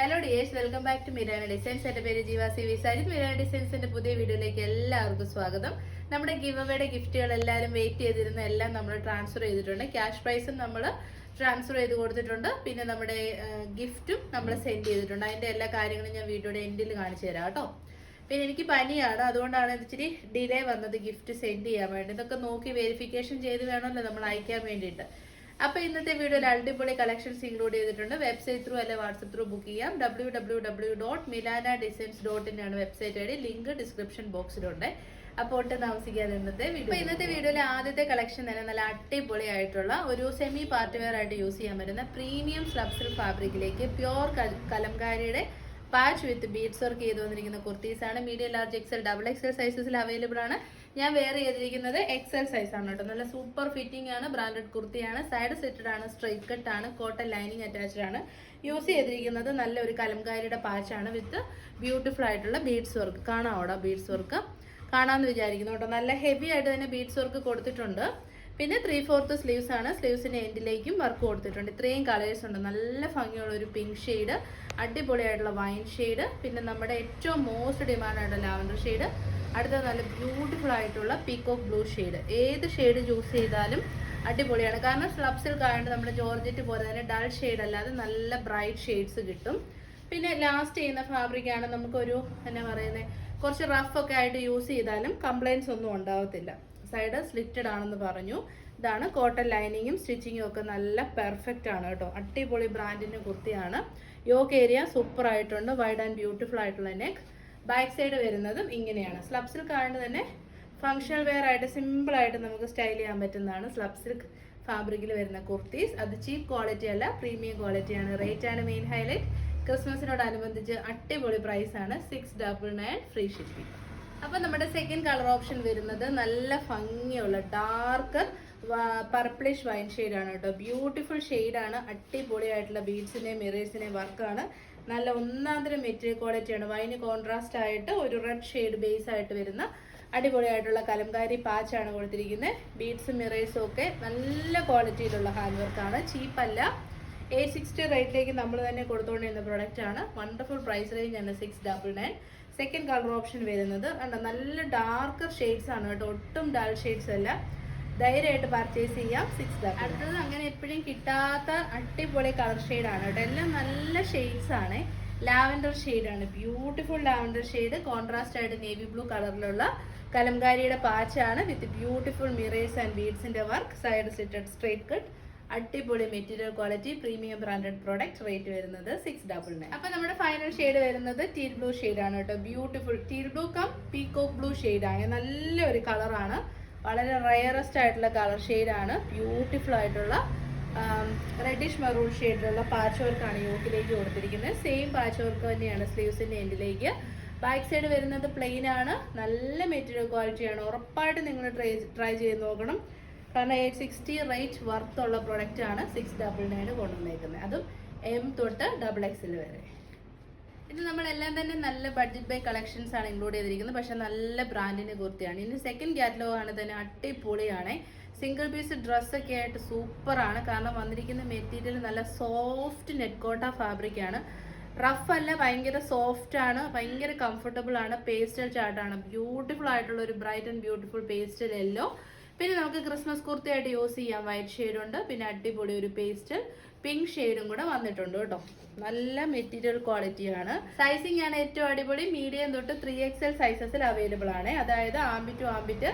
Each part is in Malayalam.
Hello dears welcome back to Mirana designs എന്റെ പേര് ജീവ സി വി. സാരിത് മിരാന ഡിസൈൻസിന്റെ പുതിയ വീഡിയോയിലേക്ക് എല്ലാവർക്കും സ്വാഗതം. നമ്മുടെ ഗിവ് അവയുടെ ഗിഫ്റ്റുകൾ എല്ലാവരും വെയിറ്റ് ചെയ്തിരുന്ന എല്ലാം നമ്മൾ ട്രാൻസ്ഫർ ചെയ്തിട്ടുണ്ട്. ക്യാഷ് പ്രൈസും നമ്മൾ ട്രാൻസ്ഫർ ചെയ്ത് കൊടുത്തിട്ടുണ്ട്. പിന്നെ നമ്മുടെ ഗിഫ്റ്റും നമ്മൾ സെൻഡ് ചെയ്തിട്ടുണ്ട്. അതിന്റെ എല്ലാ കാര്യങ്ങളും ഞാൻ വീഡിയോയുടെ എൻഡിൽ കാണിച്ചു തരാം കേട്ടോ. പിന്നെ എനിക്ക് പനിയാണ്. അതുകൊണ്ടാണ് ഇച്ചിരി ഡിലേ വന്നത് ഗിഫ്റ്റ് സെൻഡ് ചെയ്യാൻ വേണ്ടി. ഇതൊക്കെ നോക്കി വെരിഫിക്കേഷൻ ചെയ്ത് വേണമല്ലോ നമ്മൾ അയക്കാൻ വേണ്ടിയിട്ട്. അപ്പൊ ഇന്നത്തെ വീഡിയോയിൽ അടിപൊളി കളക്ഷൻസ് ഇൻക്ലൂഡ് ചെയ്തിട്ടുണ്ട്. വെബ്സൈറ്റ് ത്രൂ അല്ലെ വാട്സപ്പ് ത്രൂ ബുക്ക് ചെയ്യാം. W W W dot Milana designs dot ഇന്നാണ് വെബ്സൈറ്റ് ഐ ലിങ്ക് ഡിസ്ക്രിപ്ഷൻ ബോക്സിലുണ്ട് അപ്പോൾ ഒട്ടും താമസിക്കാതെ ഇന്നത്തെ വീഡിയോ ഇന്നത്തെ വീഡിയോയിലെ ആദ്യത്തെ കളക്ഷൻ തന്നെ നല്ല അടിപൊളിയായിട്ടുള്ള ഒരു സെമി പാർട്ടി വെയർ ആയിട്ട് യൂസ് ചെയ്യാൻ പറ്റുന്ന പ്രീമിയം സ്ലബ്സിൽ ഫാബ്രിക്കിലേക്ക് പ്യോർ കലംകാരിയുടെ പാച്ച് വിത്ത് ബീഡ്സ് വർക്ക് ചെയ്തു വന്നിരിക്കുന്ന കുർത്തീസ് ആണ് medium large XL double XL സൈസസിൽ available ആണ്. ഞാൻ വെയർ ചെയ്തിരിക്കുന്നത് എക്സൽ സൈസ് ആണ് കേട്ടോ. നല്ല സൂപ്പർ ഫിറ്റിംഗ് ആണ് ബ്രാൻഡഡ് കുർത്തിയാണ് സൈഡ് സെറ്റഡ് ആണ് സ്ട്രൈറ്റ് കട്ട് ആണ് കോട്ടൺ ലൈനിങ് അറ്റാച്ച്ഡ് ആണ്. യൂസ് ചെയ്തിരിക്കുന്നത് നല്ല ഒരു കലംകാരിയുടെ പാച്ചാണ് വിത്ത് ബ്യൂട്ടിഫുൾ ആയിട്ടുള്ള ബീഡ്സ് വർക്ക് കാണാം ബീഡ്സ് വർക്ക് കാണാമെന്ന് വിചാരിക്കുന്നു കേട്ടോ. നല്ല ഹെവി ആയിട്ട് തന്നെ ബീഡ്സ് വർക്ക് കൊടുത്തിട്ടുണ്ട്. പിന്നെ ത്രീ ഫോർത്ത് സ്ലീവ്സ് ആണ് സ്ലീവ്സിന്റെ എൻഡിലേക്കും വർക്ക് കൊടുത്തിട്ടുണ്ട്. ഇത്രയും കളേഴ്സ് ഉണ്ട്. നല്ല ഭംഗിയുള്ള ഒരു പിങ്ക് ഷെയ്ഡ് അടിപൊളിയായിട്ടുള്ള വൈൻ ഷെയ്ഡ് പിന്നെ നമ്മുടെ ഏറ്റവും മോസ്റ്റ് ഡിമാൻഡ് ആയിട്ടുള്ള ലാവൻഡർ ഷെയ്ഡ് അടുത്ത നല്ല ബ്യൂട്ടിഫുൾ ആയിട്ടുള്ള പീക്കോക്ക് ബ്ലൂ ഷെയ്ഡ് ഏത് ഷെയ്ഡ് ചൂസ് ചെയ്താലും അടിപൊളിയാണ്. കാരണം സ്ലബ് സിൽക്ക് നമ്മുടെ ജോർജറ്റ് പോലെ തന്നെ ഡൾ ഷെയ്ഡ് അല്ലാതെ നല്ല ബ്രൈറ്റ് ഷെയ്ഡ്സ് കിട്ടും. പിന്നെ ലാസ്റ്റ് ചെയ്യുന്ന ഫാബ്രിക് ആണ് നമുക്കൊരു എന്നാ പറയുന്നത് കുറച്ച് റഫ് ഒക്കെ ആയിട്ട് യൂസ് ചെയ്താലും കംപ്ലയിൻസ് ഒന്നും ഉണ്ടാവത്തില്ല. സൈഡ് സ്ലിറ്റഡ് ആണെന്ന് പറഞ്ഞു. ഇതാണ് കോട്ടൺ ലൈനിങ്ങും സ്റ്റിച്ചിങ്ങും ഒക്കെ നല്ല പെർഫെക്റ്റ് ആണ് കേട്ടോ. അടിപൊളി ബ്രാൻഡിന്റെ കുർത്തിയാണ്. യോക്ക് ഏരിയ സൂപ്പർ ആയിട്ടുണ്ട്. വൈഡ് ആൻഡ് ബ്യൂട്ടിഫുൾ ആയിട്ടുള്ള നെക്ക് ബാക്ക് സൈഡ് വരുന്നതും ഇങ്ങനെയാണ്. സ്ലബ് സിൽക്ക് ആയതുകൊണ്ട് തന്നെ ഫങ്ഷണൽ വെയർ ആയിട്ട് സിമ്പിളായിട്ട് നമുക്ക് സ്റ്റൈൽ ചെയ്യാൻ പറ്റുന്നതാണ് സ്ലബ് സിൽക്ക് ഫാബ്രിക്കിൽ വരുന്ന കുർത്തീസ് അത് ചീപ്പ് ക്വാളിറ്റി അല്ല പ്രീമിയം ക്വാളിറ്റിയാണ് റേറ്റ് ആണ് മെയിൻ ഹൈലൈറ്റ് ക്രിസ്മസിനോടനുബന്ധിച്ച് അടിപൊളി പ്രൈസ് ആണ്. Six double nine free shipping അപ്പൊ നമ്മുടെ സെക്കൻഡ് കളർ ഓപ്ഷൻ വരുന്നത് നല്ല ഭംഗിയുള്ള ഡാർക്ക് പർപ്പിളിഷ് വൈൻ ആണ് കേട്ടോ. ബ്യൂട്ടിഫുൾ ഷെയ്ഡാണ് അടിപൊളിയായിട്ടുള്ള ബീഡ്സിന്റെയും മിറേഴ്സിന്റെയും വർക്കാണ് നല്ല ഒന്നാന്തരം മെറ്റീരിയൽ ക്വാളിറ്റിയാണ് വൈന് കോൺട്രാസ്റ്റ് ആയിട്ട് ഒരു റെഡ് ഷെയ്ഡ് ബേസ് ആയിട്ട് വരുന്ന അടിപൊളിയായിട്ടുള്ള കലംകാരി പാച്ചാണ് കൊടുത്തിരിക്കുന്നത് ബീഡ്സും മിറേഴ്സും ഒക്കെ നല്ല ക്വാളിറ്റിയിലുള്ള ഹാൻഡ് വർക്കാണ് ചീപ്പല്ല എയ്റ്റ് സിക്സ്റ്റി റേറ്റിലേക്ക് നമ്മൾ തന്നെ കൊടുത്തുകൊണ്ടിരുന്ന ആണ്. വണ്ടർഫുൾ പ്രൈസ് റേഞ്ച് ആണ് six double nine second colour option വരുന്നത്. നല്ല ഡാർക്കർ ഷെയ്ഡ്സ് ആണ് കേട്ടോ. ഒട്ടും ഡാൽ ഷെയ്ഡ്സ് അല്ല. ധൈര്യമായിട്ട് പർച്ചേസ് ചെയ്യാം. സിക്സ് ഡബിൾ അടുത്തത് അങ്ങനെ എപ്പോഴും കിട്ടാത്ത അടിപൊളി കളർ ആണ് കേട്ടോ. എല്ലാം നല്ല ഷെയ്ഡ്സ് ആണ്. ലാവൻഡർ ആണ്. ബ്യൂട്ടിഫുൾ ലാവൻഡർ ഷെയ്ഡ് കോൺട്രാസ്റ്റ് ആയിട്ട് നേവി ബ്ലൂ കളറിലുള്ള കലംകാരിയുടെ പാച്ചാണ് with beautiful mirrors and ബീഡ്സിന്റെ work side slitted straight cut അടിപൊളി material quality premium branded product rate വരുന്നത് സിക്സ് ഡബിൾ നയൻ അപ്പൊ നമ്മുടെ ഫൈനൽ ഷെയ്ഡ് വരുന്നത് ടീൽ ബ്ലൂ ആണ് കേട്ടോ. Beautiful teal blue cum peacock blue ആണ്. നല്ലൊരു കളറാണ് വളരെ റയറസ്റ്റ് ആയിട്ടുള്ള കളർ ആണ്. ബ്യൂട്ടിഫുൾ ആയിട്ടുള്ള റെഡിഷ് മെറൂൺ ഷെയ്ഡിലുള്ള പാച്ച് വർക്കാണ് യോക്കിലേക്ക് കൊടുത്തിരിക്കുന്നത്. സെയിം പാച്ച് വർക്ക് തന്നെയാണ് സ്ലീവ്സിന്റെ എൻഡിലേക്ക് ബാക്ക് സൈഡ് വരുന്നത് പ്ലെയിൻ ആണ്. നല്ല മെറ്റീരിയൽ ക്വാളിറ്റിയാണ് ഉറപ്പായിട്ട് നിങ്ങൾ ട്രൈ ട്രൈ ചെയ്ത് നോക്കണം. കാരണം എയ്റ്റ് സിക്സ്റ്റി റേറ്റ് വർത്തുള്ള പ്രൊഡക്റ്റ് ആണ് സിക്സ് ഡബിൾ നയൻ കൊണ്ടുവന്നേക്കുന്നത്. അതും എം തൊട്ട് ഡബിൾ എക്സിൽ വരെ. ഇത് നമ്മളെല്ലാം തന്നെ നല്ല ബഡ്ജറ്റ് ബൈ കളക്ഷൻസ് ആണ് ഇൻക്ലൂഡ് ചെയ്തിരിക്കുന്നത്. പക്ഷെ നല്ല ബ്രാൻഡിന്റെ കുർത്തിയാണ്. ഇനി സെക്കൻഡ് കാറ്റലോഗ് ആണ് തന്നെ അടിപൊളിയാണ്. സിംഗിൾ പീസ് ഡ്രസ്സൊക്കെ ആയിട്ട് സൂപ്പറാണ് കാരണം വന്നിരിക്കുന്ന മെറ്റീരിയൽ നല്ല സോഫ്റ്റ് നെറ്റ് കോട്ട ഫാബ്രിക് ആണ്. റഫ് അല്ല ഭയങ്കര സോഫ്റ്റ് ആണ്. ഭയങ്കര കംഫർട്ടബിൾ ആണ്. പേസ്റ്റൽ ചാർട്ടാണ് ബ്യൂട്ടിഫുൾ ആയിട്ടുള്ള ഒരു bright and beautiful pastel yellow പിന്നെ നമുക്ക് ക്രിസ്മസ് കുർത്തിയായിട്ട് യൂസ് ചെയ്യാം. വൈറ്റ് ഷെയ്ഡ് ഉണ്ട്. പിന്നെ അടിപൊളി ഒരു പേസ്റ്റൽ പിങ്ക് ഷെയ്ഡും കൂടെ വന്നിട്ടുണ്ട് കേട്ടോ. നല്ല മെറ്റീരിയൽ ക്വാളിറ്റിയാണ്. സൈസിങ് ആണ് ഏറ്റവും അടിപൊളി. മീഡിയം തൊട്ട് ത്രീ എക്സൽ സൈസസിൽ അവൈലബിൾ ആണ്. അതായത് armpit to armpit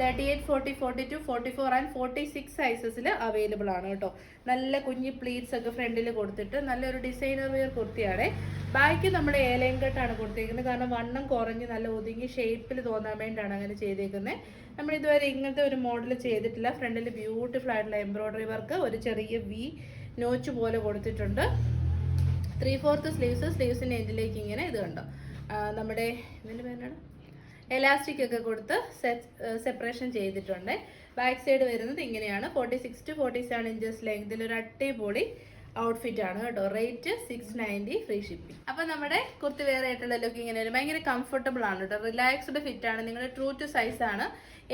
thirty eight forty forty two forty four and forty six സൈസസിൽ available ആണ് കേട്ടോ. നല്ല കുഞ്ഞി പ്ലീറ്റ്സ് ഒക്കെ ഫ്രണ്ടിൽ കൊടുത്തിട്ട് നല്ലൊരു ഡിസൈനർ വെയർ കുർത്തിയാണ്. ബാക്കി നമ്മൾ ഏലയും കെട്ടാണ് കൊടുത്തേക്കുന്നത്. കാരണം വണ്ണം കുറഞ്ഞ് നല്ല ഒതുങ്ങി ഷേപ്പിൽ തോന്നാൻ വേണ്ടിയാണ് അങ്ങനെ ചെയ്തേക്കുന്നത് നമ്മൾ ഇതുവരെ ഇങ്ങനത്തെ ഒരു മോഡൽ ചെയ്തിട്ടില്ല. ഫ്രണ്ടിൽ ബ്യൂട്ടിഫുൾ ആയിട്ടുള്ള എംബ്രോയ്ഡറി വർക്ക് ഒരു ചെറിയ വി നോച്ച് പോലെ കൊടുത്തിട്ടുണ്ട്. ത്രീ ഫോർത്ത് സ്ലീവ്സ് സ്ലീവ്സിന്റെ എൻഡിലേക്ക് ഇങ്ങനെ ഇത് കണ്ടോ? നമ്മുടെ ഇതിന്റെ പേരാണ് എലാസ്റ്റിക് ഒക്കെ കൊടുത്ത് സെപ്പറേഷൻ ചെയ്തിട്ടുണ്ട്. ബാക്ക് സൈഡ് വരുന്നത് ഇങ്ങനെയാണ്. Forty six to forty seven inches ലെങ്തിൽ ഒരു അടിപൊളി ഔട്ട്ഫിറ്റ് ആണ് കേട്ടോ. Rate six ninety free shipping അപ്പൊ നമ്മുടെ കുർത്തി വേറെ ആയിട്ടുള്ള ലുക്ക് ഇങ്ങനെ വരും ഭയങ്കര കംഫർട്ടബിൾ ആണ് കേട്ടോ. റിലാക്സ്ഡ് ഫിറ്റ് ആണ്. നിങ്ങളുടെ ട്രൂ ടു സൈസ് ആണ്.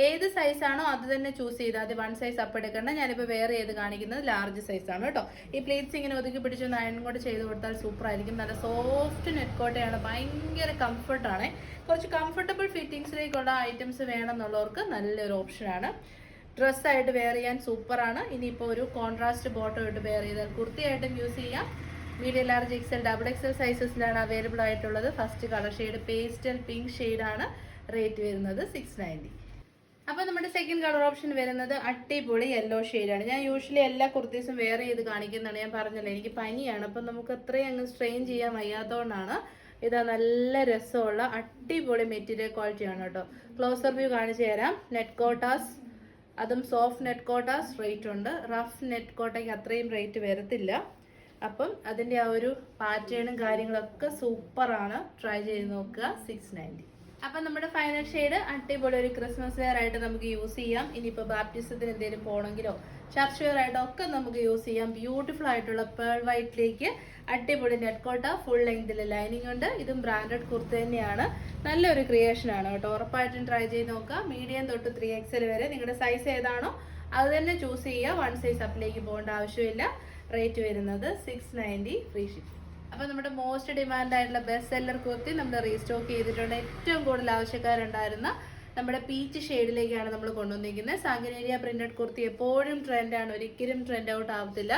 ഏത് സൈസ് ആണോ അത് തന്നെ ചൂസ് ചെയ്താൽ അത് വൺ സൈസ് അപ്പ് എടുക്കേണ്ട. ഞാനിപ്പോൾ വേറെ ഏത് കാണിക്കുന്നത് ലാർജ് സൈസ് ആണ് കേട്ടോ. ഈ പ്ലേറ്റ്സ് ഇങ്ങനെ ഒതുക്കി പിടിച്ച് അയൺ കൂടെ ചെയ്ത് കൊടുത്താൽ സൂപ്പർ ആയിരിക്കും. നല്ല സോഫ്റ്റ് നെറ്റ്കോട്ടയാണ് ഭയങ്കര കംഫർട്ടാണ് കുറച്ച് കംഫർട്ടബിൾ ഫിറ്റിങ്സിലേക്കുള്ള ഐറ്റംസ് വേണമെന്നുള്ളവർക്ക് നല്ലൊരു ഓപ്ഷനാണ് ഡ്രസ്സായിട്ട് വെയർ ചെയ്യാൻ സൂപ്പറാണ് ഇനിയിപ്പോൾ ഒരു കോൺട്രാസ്റ്റ് ബോട്ടം ഇട്ട് വെയർ ചെയ്താൽ കുർത്തിയായിട്ടും യൂസ് ചെയ്യാം. Medium large XL double XL സൈസസിലാണ് available ആയിട്ടുള്ളത്. First colour shade pastel pink ഷെയ്ഡാണ് റേറ്റ് വരുന്നത് സിക്സ് നയന്റി അപ്പോൾ നമ്മുടെ സെക്കൻഡ് കളർ ഓപ്ഷൻ വരുന്നത് അടിപൊളി യെല്ലോ ആണ്. ഞാൻ യൂഷ്വലി എല്ലാ കുർത്തീസും വെയർ ചെയ്ത് കാണിക്കുന്നതാണ്. ഞാൻ പറഞ്ഞല്ലോ എനിക്ക് പനിയാണ്. അപ്പം നമുക്ക് അത്രയും അങ്ങ് സ്ട്രെയിൻ ചെയ്യാൻ വയ്യാത്തതുകൊണ്ടാണ് ഇതാ നല്ല രസമുള്ള അടിപൊളി മെറ്റീരിയൽ ക്വാളിറ്റിയാണ് കേട്ടോ. ക്ലോസർ വ്യൂ കാണിച്ചു തരാം. നെറ്റ് കോട്ടാസ് അതും സോഫ്റ്റ് നെറ്റ് കോട്ടാസ് റേറ്റ് ഉണ്ട്. റഫ് നെറ്റ് കോട്ടയ്ക്ക് അത്രയും റേറ്റ് വരത്തില്ല. അപ്പം അതിന്റെ ആ ഒരു പാറ്റേണും കാര്യങ്ങളൊക്കെ സൂപ്പറാണ് ട്രൈ ചെയ്ത് നോക്കുക. സിക്സ് നയന്റി അപ്പം നമ്മുടെ ഫൈനൽ ഷെയ്ഡ് അടിപൊളി ഒരു ക്രിസ്മസ് വെയർ ആയിട്ട് നമുക്ക് യൂസ് ചെയ്യാം. ഇനിയിപ്പോൾ ബാപ്റ്റിസത്തിന് എന്തെങ്കിലും പോകണമെങ്കിലോ ചർച്ച് വെയർ ആയിട്ടോ ഒക്കെ നമുക്ക് യൂസ് ചെയ്യാം. ബ്യൂട്ടിഫുൾ ആയിട്ടുള്ള പേൾ വൈറ്റിലേക്ക് അടിപൊളി നെറ്റ് കോട്ട ഫുൾ ലെങ്തിൽ ലൈനിങ് ഉണ്ട്. ഇതും ബ്രാൻഡഡ് കുർത്ത തന്നെയാണ്. നല്ലൊരു ക്രിയേഷൻ ആണ് കേട്ടോ. ഉറപ്പായിട്ടും ട്രൈ ചെയ്ത് നോക്കുക. മീഡിയം തൊട്ട് ത്രീ എക്സൽ വരെ നിങ്ങളുടെ സൈസ് ഏതാണോ അത് തന്നെ ചൂസ് ചെയ്യുക. വൺ സൈസ് അപ്പിലേക്ക് പോകേണ്ട ആവശ്യമില്ല. റേറ്റ് വരുന്നത് സിക്സ് നയന്റി ഫ്രീ ഷിപ്പിംഗ് അപ്പോൾ നമ്മുടെ മോസ്റ്റ് ഡിമാൻഡ് ആയിട്ടുള്ള ബെസ്റ്റ് സെല്ലർ കുർത്തി നമ്മൾ റീസ്റ്റോക്ക് ചെയ്തിട്ടുണ്ട്. ഏറ്റവും കൂടുതൽ ആവശ്യക്കാരുണ്ടായിരുന്ന നമ്മുടെ പീച്ച് ഷെയ്ഡിലേക്കാണ് നമ്മൾ കൊണ്ടുവന്നിരിക്കുന്നത്. സാങ്കനേരിയ പ്രിന്റഡ് കുർത്തി എപ്പോഴും ട്രെൻഡാണ് ഒരിക്കലും ട്രെൻഡ് ഔട്ട് ആവത്തില്ല.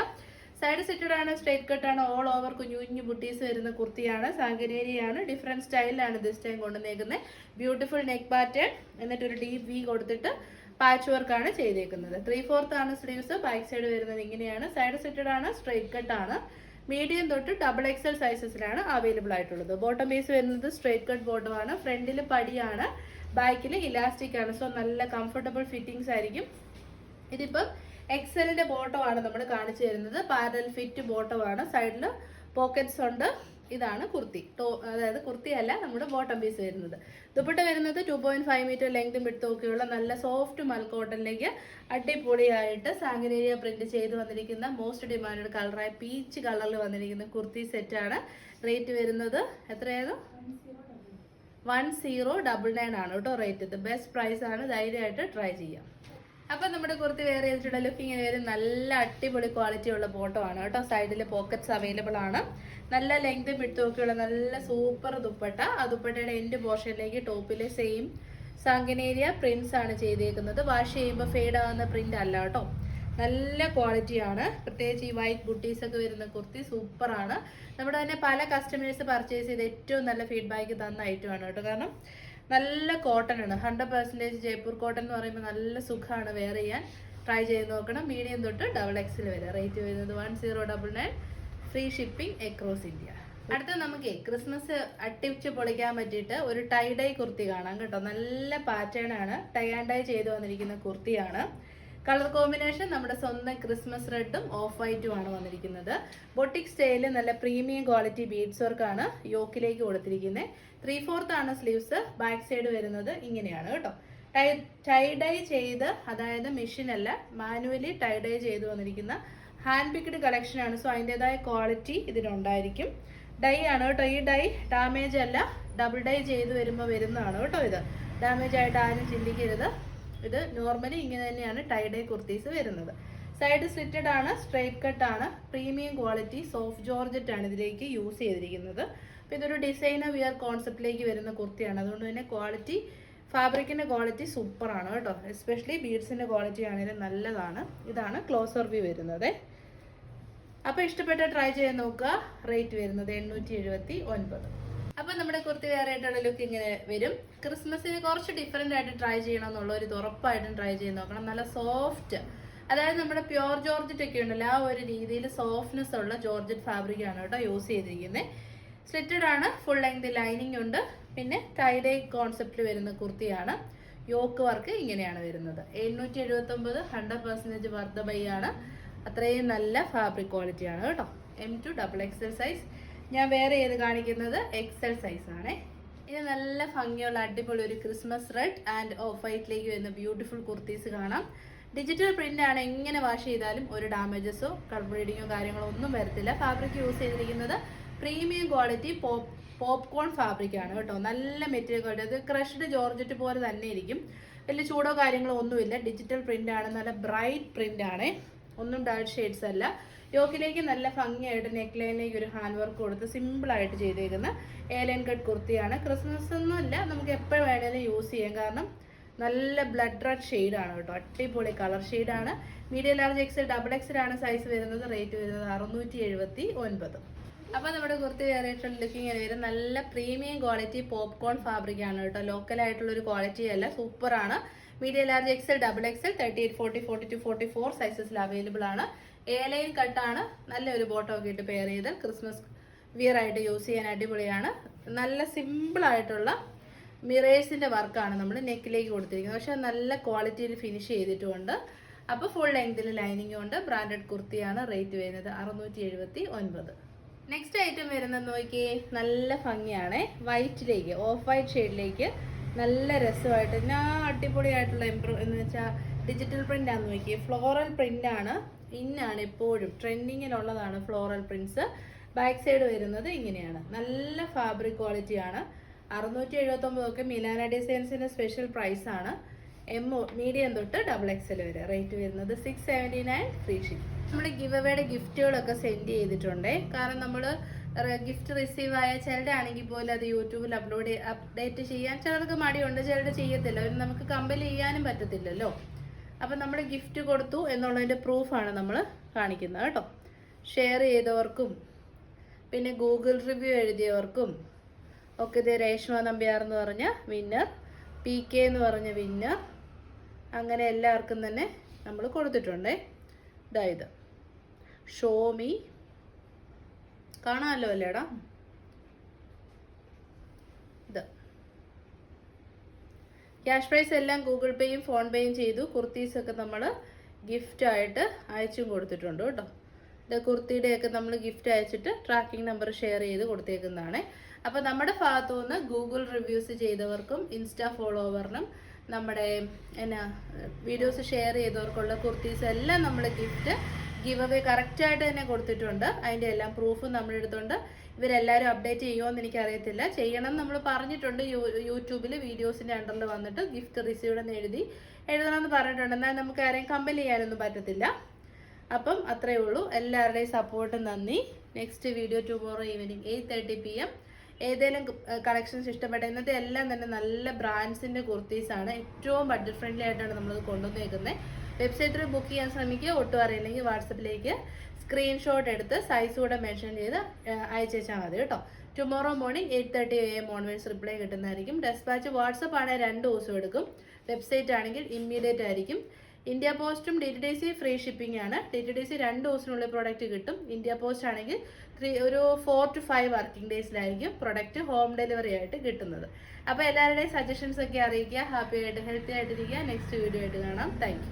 സൈഡ് സെറ്റഡ് ആണ് സ്ട്രേറ്റ് കട്ട് ആണ് ഓൾ ഓവർ കുഞ്ഞു കുഞ്ഞു ബുട്ടീസ് വരുന്ന കുർത്തിയാണ്. സാങ്കനേരിയാണ് ഡിഫറെന്റ് സ്റ്റൈലിലാണ് ദിസ് ടൈം കൊണ്ടുവന്നേക്കുന്നത് ബ്യൂട്ടിഫുൾ നെക്ക് പാറ്റേൺ എന്നിട്ട് ഒരു വി കൊടുത്തിട്ട് പാച്ച് വർക്ക് ആണ് ചെയ്തേക്കുന്നത്. ത്രീ ഫോർത്ത് ആണ് സ്ലീവ്സ് ബാക്ക് സൈഡ് വരുന്നത് ഇങ്ങനെയാണ്. സൈഡ് സെറ്റഡ് ആണ് സ്ട്രേറ്റ് കട്ട് ആണ്. മീഡിയം തൊട്ട് ഡബിൾ എക്സൽ സൈസസിലാണ് അവൈലബിൾ ആയിട്ടുള്ളത്. ബോട്ടം പീസ് വരുന്നത് സ്ട്രേറ്റ് കട്ട് ബോട്ടം ആണ്. ഫ്രണ്ടിൽ പടിയാണ്. ബാക്കിൽ ഇലാസ്റ്റിക് ആണ്. സോ നല്ല കംഫർട്ടബിൾ ഫിറ്റിംഗ്സ് ആയിരിക്കും. ഇതിപ്പം എക്സലിന്റെ ബോട്ടം ആണ് നമ്മൾ കാണിച്ചു തരുന്നത്. പാരൽ ഫിറ്റ് ബോട്ടം ആണ്. സൈഡിൽ പോക്കറ്റ്സ് ഉണ്ട്. ഇതാണ് കുർത്തി. ടോ അതായത് കുർത്തി അല്ല നമ്മുടെ ബോട്ടം പീസ് വരുന്നത്. ദുപ്പട്ട വരുന്നത് ടു പോയിന്റ് ഫൈവ് മീറ്റർ ലെങ്തും വിട്ടുമൊക്കെയുള്ള നല്ല സോഫ്റ്റ് മൽക്കോട്ടനിലേക്ക് അടിപൊളിയായിട്ട് സാങ്കനേരിയ പ്രിന്റ് ചെയ്ത് വന്നിരിക്കുന്ന മോസ്റ്റ് ഡിമാൻഡ് കളറായ പീച്ച് കളറിൽ വന്നിരിക്കുന്ന കുർത്തി സെറ്റാണ് റേറ്റ് വരുന്നത് എത്രയായിരുന്നു വൺ സീറോ ഡബിൾ നയൻ ആണ് കേട്ടോ റേറ്റ് ഇത് ബെസ്റ്റ് പ്രൈസ് ആണ്. ധൈര്യമായിട്ട് ട്രൈ ചെയ്യാം. അപ്പൊ നമ്മുടെ കുർത്തി വെയർ ചെയ്തിട്ടുള്ള ലുക്ക് ഇങ്ങനെ വരും നല്ല അടിപൊളി ക്വാളിറ്റി ഉള്ള ബോട്ടോ ആണ് കേട്ടോ. സൈഡിൽ പോക്കറ്റ്സ് അവൈലബിൾ ആണ്. നല്ല ലെങ്ത് പിടുത്തൊക്കെയുള്ള നല്ല സൂപ്പർ ദുപ്പട്ട. ആ ദുപ്പട്ടയുടെ എൻഡ് പോർഷനിലേക്ക് ടോപ്പിലെ സെയിം സാങ്കനേരിയ പ്രിന്റ്സ് ആണ് ചെയ്തേക്കുന്നത്. വാഷ് ചെയ്യുമ്പോൾ ഫെയ്ഡ് ആവുന്ന പ്രിന്റ് അല്ല കേട്ടോ. നല്ല ക്വാളിറ്റിയാണ് പ്രത്യേകിച്ച് ഈ വൈറ്റ് ബുട്ടീസ് ഒക്കെ വരുന്ന കുർത്തി സൂപ്പറാണ് നമ്മുടെ തന്നെ പല കസ്റ്റമേഴ്സ് പർച്ചേസ് ചെയ്ത് ഏറ്റവും നല്ല ഫീഡ്ബാക്ക് തന്ന ഐറ്റമാണ് കേട്ടോ. കാരണം നല്ല കോട്ടൺ ആണ്. ഹൺഡ്രഡ് പെർസെന്റേജ് ജയ്പൂർ കോട്ടൺ എന്ന് പറയുമ്പോൾ നല്ല സുഖമാണ് വെയർ ചെയ്യാൻ. ട്രൈ ചെയ്ത് നോക്കണം. മീഡിയം തൊട്ട് ഡബിൾ എക്സിൽ വരെ. റേറ്റ് വരുന്നത് one zero double nine free shipping across India അടുത്ത നമുക്ക് ക്രിസ്മസ് അട്ടിച്ച് പൊളിക്കാൻ പറ്റിയിട്ട് ഒരു ടൈ ഡൈ കുർത്തി കാണാം കേട്ടോ. നല്ല പാറ്റേൺ ആണ്. ടൈ ആൻഡ് ഡൈ ചെയ്ത് വന്നിരിക്കുന്ന കുർത്തിയാണ്. കളർ കോമ്പിനേഷൻ നമ്മുടെ സ്വന്തം ക്രിസ്മസ് റെഡും ഓഫ് വൈറ്റും ആണ് വന്നിരിക്കുന്നത്. ബൊട്ടിക് സ്റ്റൈലിൽ നല്ല പ്രീമിയം ക്വാളിറ്റി ബീഡ്സ് വർക്കാണ് യോക്കിലേക്ക് കൊടുത്തിരിക്കുന്നത് ത്രീ ഫോർത്ത് ആണ് സ്ലീവ്സ് ബാക്ക് സൈഡ് വരുന്നത് ഇങ്ങനെയാണ് കേട്ടോ. ടൈ ടൈ ഡൈ ചെയ്ത് അതായത് മെഷീൻ അല്ല മാനുവലി ടൈ ഡൈ ചെയ്ത് വന്നിരിക്കുന്ന ഹാൻഡ് പിക്ഡ് ആണ്. സോ അതിന്റെതായ ക്വാളിറ്റി ഇതിനുണ്ടായിരിക്കും ഡൈ ആണ് കേട്ടോ. ഈ ഡൈ ഡാമേജ് അല്ല ഡബിൾ ഡൈ ചെയ്ത് വരുമ്പോൾ വരുന്നതാണ് കേട്ടോ ഇത്. ഡാമേജ് ആയിട്ട് ആരും ചിന്തിക്കരുത്. ഇത് നോർമലി ഇങ്ങനെ തന്നെയാണ് ടൈഡേ കുർത്തീസ് വരുന്നത്. സൈഡ് സ്ലിറ്റഡ് ആണ് സ്ട്രൈറ്റ് കട്ട് ആണ് പ്രീമിയം ക്വാളിറ്റി സോഫ്റ്റ് ജോർജറ്റ് ആണ് ഇതിലേക്ക് യൂസ് ചെയ്തിരിക്കുന്നത്. അപ്പോൾ ഇതൊരു ഡിസൈനർ വിയർ കോൺസെപ്റ്റിലേക്ക് വരുന്ന കുർത്തിയാണ്. അതുകൊണ്ട് തന്നെ ക്വാളിറ്റി ഫാബ്രിക്കിന്റെ ക്വാളിറ്റി സൂപ്പറാണ് കേട്ടോ. എസ്പെഷ്യലി ബീഡ്സിന്റെ ക്വാളിറ്റി ആണെങ്കിലും നല്ലതാണ്. ഇതാണ് ക്ലോസർ വ്യൂ വരുന്നത്. അപ്പോൾ ഇഷ്ടപ്പെട്ട ട്രൈ ചെയ്ത് നോക്കുക. റേറ്റ് വരുന്നത് എണ്ണൂറ്റി എഴുപത്തി ഒൻപത്. അപ്പോൾ നമ്മുടെ കുർത്തി വേറെ ആയിട്ടുള്ള ലുക്ക് ഇങ്ങനെ വരും. ക്രിസ്മസിന് കുറച്ച് ഡിഫറെന്റ് ആയിട്ട് ട്രൈ ചെയ്യണം എന്നുള്ള ഒരു ഉറപ്പായിട്ടും ട്രൈ ചെയ്ത് നോക്കണം. നല്ല സോഫ്റ്റ് അതായത് നമ്മുടെ പ്യോർ ജോർജറ്റ് ഒക്കെ ഉണ്ടല്ലോ ആ ഒരു രീതിയിൽ സോഫ്റ്റ്നെസ് ഉള്ള ജോർജറ്റ് ഫാബ്രിക് ആണ് കേട്ടോ യൂസ് ചെയ്തിരിക്കുന്നത് സ്ലിറ്റഡ് ആണ് ഫുൾ ലെങ്ത് ലൈനിങ് ഉണ്ട്. പിന്നെ ടൈഡേ കോൺസെപ്റ്റിൽ വരുന്ന കുർത്തിയാണ്. യോക്ക് വർക്ക് ഇങ്ങനെയാണ് വരുന്നത്. എഴുന്നൂറ്റി എഴുപത്തി ഒമ്പത് ഹൺഡ്രഡ് പെർസെന്റേജ് വർദ്ധ ബൈ ആണ്. അത്രയും നല്ല ഫാബ്രിക് ക്വാളിറ്റി ആണ് കേട്ടോ. M to double XL size ഞാൻ വേറെ ഏത് കാണിക്കുന്നത്? എക്സൽ സൈസ് ആണ്. ഇനി നല്ല ഭംഗിയുള്ള അടിപൊളി ഒരു ക്രിസ്മസ് റെഡ് ആൻഡ് ഓഫ് വൈറ്റിലേക്ക് വരുന്ന ബ്യൂട്ടിഫുൾ കുർത്തീസ് കാണാം. ഡിജിറ്റൽ പ്രിന്റ് ആണ് എങ്ങനെ വാഷ് ചെയ്താലും ഒരു ഡാമേജസോ കളർ ബ്ലീഡിങ്ങോ കാര്യങ്ങളോ ഒന്നും വരത്തില്ല. ഫാബ്രിക് യൂസ് ചെയ്തിരിക്കുന്നത് പ്രീമിയം ക്വാളിറ്റി പോപ്കോൺ ഫാബ്രിക് ആണ് കേട്ടോ. നല്ല മെറ്റീരിയൽ ക്വാളിറ്റി അത് ക്രഷ്ഡ് ജോർജറ്റ് പോലെ തന്നെ ഇരിക്കും. വലിയ ചൂടോ കാര്യങ്ങളോ ഒന്നുമില്ല. ഡിജിറ്റൽ പ്രിന്റ് ആണ്. നല്ല ബ്രൈറ്റ് പ്രിന്റ് ആണ്. ഒന്നും ഡാർക്ക് ഷെയ്ഡ്സ് അല്ല. യോക്കിലേക്ക് നല്ല ഭംഗിയായിട്ട് നെക്ക് ലൈനിലേക്ക് ഒരു ഹാൻഡ് വർക്ക് കൊടുത്ത് സിമ്പിൾ ആയിട്ട് ചെയ്തേക്കുന്ന ഏലൻ കട്ട് കുർത്തിയാണ്. ക്രിസ്മസ് ഒന്നുമില്ല നമുക്ക് എപ്പോഴും വേണേലും യൂസ് ചെയ്യാം. കാരണം നല്ല ബ്ലഡ് റെഡ് ഷെയ്ഡാണ് കേട്ടോ. അടിപൊളി കളർ ഷെയ്ഡാണ് medium large XL double XL ആണ് സൈസ് വരുന്നത്. റേറ്റ് വരുന്നത് അറുന്നൂറ്റി എഴുപത്തി ഒൻപത്. അപ്പോൾ നമ്മുടെ കുർത്തി വേറിയിട്ടുള്ള ലുക്കിംഗ് ഇങ്ങനെ വരും. നല്ല പ്രീമിയം ക്വാളിറ്റി പോപ്കോൺ ഫാബ്രിക് ആണ് കേട്ടോ. ലോക്കൽ ആയിട്ടുള്ള ഒരു ക്വാളിറ്റി അല്ല. സൂപ്പർ ആണ്. Medium large XL double XL thirty eight forty forty two forty four സൈസസിൽ available ആണ്. എ ലൈൻ കട്ടാണ് നല്ലൊരു ബോട്ടം ഒക്കെ ഇട്ട് പെയർ ചെയ്ത് ക്രിസ്മസ് വിയർ ആയിട്ട് യൂസ് ചെയ്യാൻ അടിപൊളിയാണ്. നല്ല സിമ്പിൾ ആയിട്ടുള്ള മിറേഴ്സിന്റെ വർക്കാണ് നമ്മൾ നെക്കിലേക്ക് കൊടുത്തിരിക്കുന്നത്. പക്ഷെ നല്ല ക്വാളിറ്റിയിൽ ഫിനിഷ് ചെയ്തിട്ടുണ്ട്. അപ്പോൾ ഫുൾ ലെങ്തിൽ ലൈനിങ് ഉണ്ട് ബ്രാൻഡഡ് കുർത്തിയാണ് റേറ്റ് വരുന്നത് അറുന്നൂറ്റി എഴുപത്തി ഒൻപത്. നെക്സ്റ്റ് ഐറ്റം വരുന്നത് നോക്കിയേ നല്ല ഭംഗിയാണ്. വൈറ്റിലേക്ക് ഓഫ് വൈറ്റ് ഷെയ്ഡിലേക്ക് നല്ല രസമായിട്ട് എന്നാ അടിപൊളിയായിട്ടുള്ള എംബ്രോ എന്ന് വെച്ചാൽ ഡിജിറ്റൽ പ്രിന്റ് ആണെന്ന് നോക്കിയേ. ഫ്ലോറൽ ആണ്. ഇന്നാണ് എപ്പോഴും. ട്രെൻഡിങ്ങിലുള്ളതാണ് ഫ്ലോറൽ പ്രിന്റ്സ് ബാക്ക് സൈഡ് വരുന്നത് ഇങ്ങനെയാണ്. നല്ല ഫാബ്രിക് ക്വാളിറ്റിയാണ് അറുന്നൂറ്റി എഴുപത്തൊമ്പതൊക്കെ മിലാന ഡിസൈൻസിന്റെ സ്പെഷ്യൽ പ്രൈസാണ് എം മീഡിയം തൊട്ട് ഡബിൾ എക്സൽ വരെ. റേറ്റ് വരുന്നത് six seventy nine free ship നമ്മൾ ഗിവ് അവയുടെ ഗിഫ്റ്റുകളൊക്കെ സെൻഡ് ചെയ്തിട്ടുണ്ട്. കാരണം നമ്മൾ ഗിഫ്റ്റ് റിസീവ് ആയ ചിലരുടെ ആണെങ്കിൽ പോലും അത് യൂട്യൂബിൽ അപ്ലോഡ് അപ്ഡേറ്റ് ചെയ്യാൻ ചിലർക്ക് മടിയുണ്ട്. ചിലരുടെ ചെയ്യത്തില്ല. അവർ നമുക്ക് കമ്പൽ ചെയ്യാനും പറ്റത്തില്ലല്ലോ. അപ്പം നമ്മൾ ഗിഫ്റ്റ് കൊടുത്തു എന്നുള്ളതിന്റെ പ്രൂഫാണ് നമ്മൾ കാണിക്കുന്നത് കേട്ടോ. ഷെയർ ചെയ്തവർക്കും പിന്നെ ഗൂഗിൾ റിവ്യൂ എഴുതിയവർക്കും ഒക്കെ ഇത് രേഷ്മ നമ്പ്യാർ എന്ന് പറഞ്ഞ വിന്നർ പി കെ എന്ന് പറഞ്ഞ വിന്നർ അങ്ങനെ എല്ലാവർക്കും തന്നെ നമ്മൾ കൊടുത്തിട്ടുണ്ട്. ഇതാ. ഇത് ഷോമി കാണാമല്ലോ അല്ലേടാ ഇത്. ക്യാഷ് പ്രൈസ് എല്ലാം ഗൂഗിൾ പേയും ഫോൺ പേയും ചെയ്തു. കുർത്തീസ് ഒക്കെ നമ്മൾ ഗിഫ്റ്റ് ആയിട്ട് അയച്ചും കൊടുത്തിട്ടുണ്ട് കേട്ടോ. ഇത് കുർത്തിയുടെയൊക്കെ നമ്മൾ ഗിഫ്റ്റ് അയച്ചിട്ട് ട്രാക്കിംഗ് നമ്പർ ഷെയർ ചെയ്ത് കൊടുത്തേക്കുന്നതാണ്. അപ്പോൾ നമ്മുടെ ഭാഗത്തു നിന്ന് ഗൂഗിൾ റിവ്യൂസ് ചെയ്തവർക്കും ഇൻസ്റ്റാ ഫോളോവറിനും നമ്മുടെ എന്നാ വീഡിയോസ് ഷെയർ ചെയ്തവർക്കുള്ള കുർത്തീസ് എല്ലാം നമ്മൾ ഗിഫ്റ്റ് ഗിവ് അവേ കറക്റ്റായിട്ട് തന്നെ കൊടുത്തിട്ടുണ്ട്. അതിന്റെ എല്ലാം പ്രൂഫും നമ്മളെടുത്തുണ്ട് ഇവരെല്ലാവരും അപ്ഡേറ്റ് ചെയ്യുമോ എന്ന് എനിക്കറിയത്തില്ല. ചെയ്യണം നമ്മൾ പറഞ്ഞിട്ടുണ്ട്. യൂട്യൂബിൽ വീഡിയോസിന്റെ അണ്ടറിൽ വന്നിട്ട് ഗിഫ്റ്റ് റിസീവ്ഡ് എന്ന് എഴുതി എഴുതണമെന്ന് പറഞ്ഞിട്ടുണ്ട്. എന്നാൽ നമുക്ക് ആരെയും കമ്പൽ ചെയ്യാനൊന്നും പറ്റത്തില്ല. അപ്പം അത്രയേ ഉള്ളൂ. എല്ലാവരുടെയും സപ്പോർട്ട് നന്ദി. Next video tomorrow evening eight thirty P M ഏതെങ്കിലും കളക്ഷൻസ് ഇഷ്ടപ്പെട്ട ഇന്നത്തെ എല്ലാം തന്നെ നല്ല ബ്രാൻഡ്സിന്റെ കുർത്തീസാണ് ഏറ്റവും ബഡ്ജറ്റ് ഫ്രണ്ട്ലി ആയിട്ടാണ് നമ്മളത് കൊണ്ടുവന്നേക്കുന്നത് വെബ്സൈറ്റിൽ ബുക്ക് ചെയ്യാൻ ശ്രമിക്കുക. ഒട്ടും അറിയില്ലെങ്കിൽ വാട്സപ്പിലേക്ക് സ്ക്രീൻഷോട്ട് എടുത്ത് സൈസ് കൂടെ മെൻഷൻ ചെയ്ത് അയച്ചാൽ മതി കേട്ടോ. Tomorrow morning eight thirty A M reply കിട്ടുന്നതായിരിക്കും. ഡെസ്പാച്ച് വാട്സപ്പ് ആണെങ്കിൽ രണ്ട് ദിവസം എടുക്കും. വെബ്സൈറ്റ് ആണെങ്കിൽ ഇമ്മീഡിയറ്റ് ആയിരിക്കും. ഇന്ത്യ പോസ്റ്റും D T D C free shipping ആണ്. ഡി ടി ഡി സി രണ്ട് ദിവസത്തിനുള്ളിൽ പ്രോഡക്റ്റ് കിട്ടും. ഇന്ത്യ പോസ്റ്റ് ആണെങ്കിൽ ത്രീ ഒരു ഫോർ ടു ഫൈവ് വർക്കിംഗ് ഡേയ്സിലായിരിക്കും പ്രൊഡക്റ്റ് ഹോം ഡെലിവറി ആയിട്ട് കിട്ടുന്നത്. അപ്പോൾ എല്ലാവരുടെയും സജഷൻസ് ഒക്കെ അറിയിക്കുക ഹാപ്പി ആയിട്ട് ഹെൽത്തി ആയിട്ടിരിക്കുക. നെക്സ്റ്റ് വീഡിയോ ആയിട്ട് കാണാം. താങ്ക്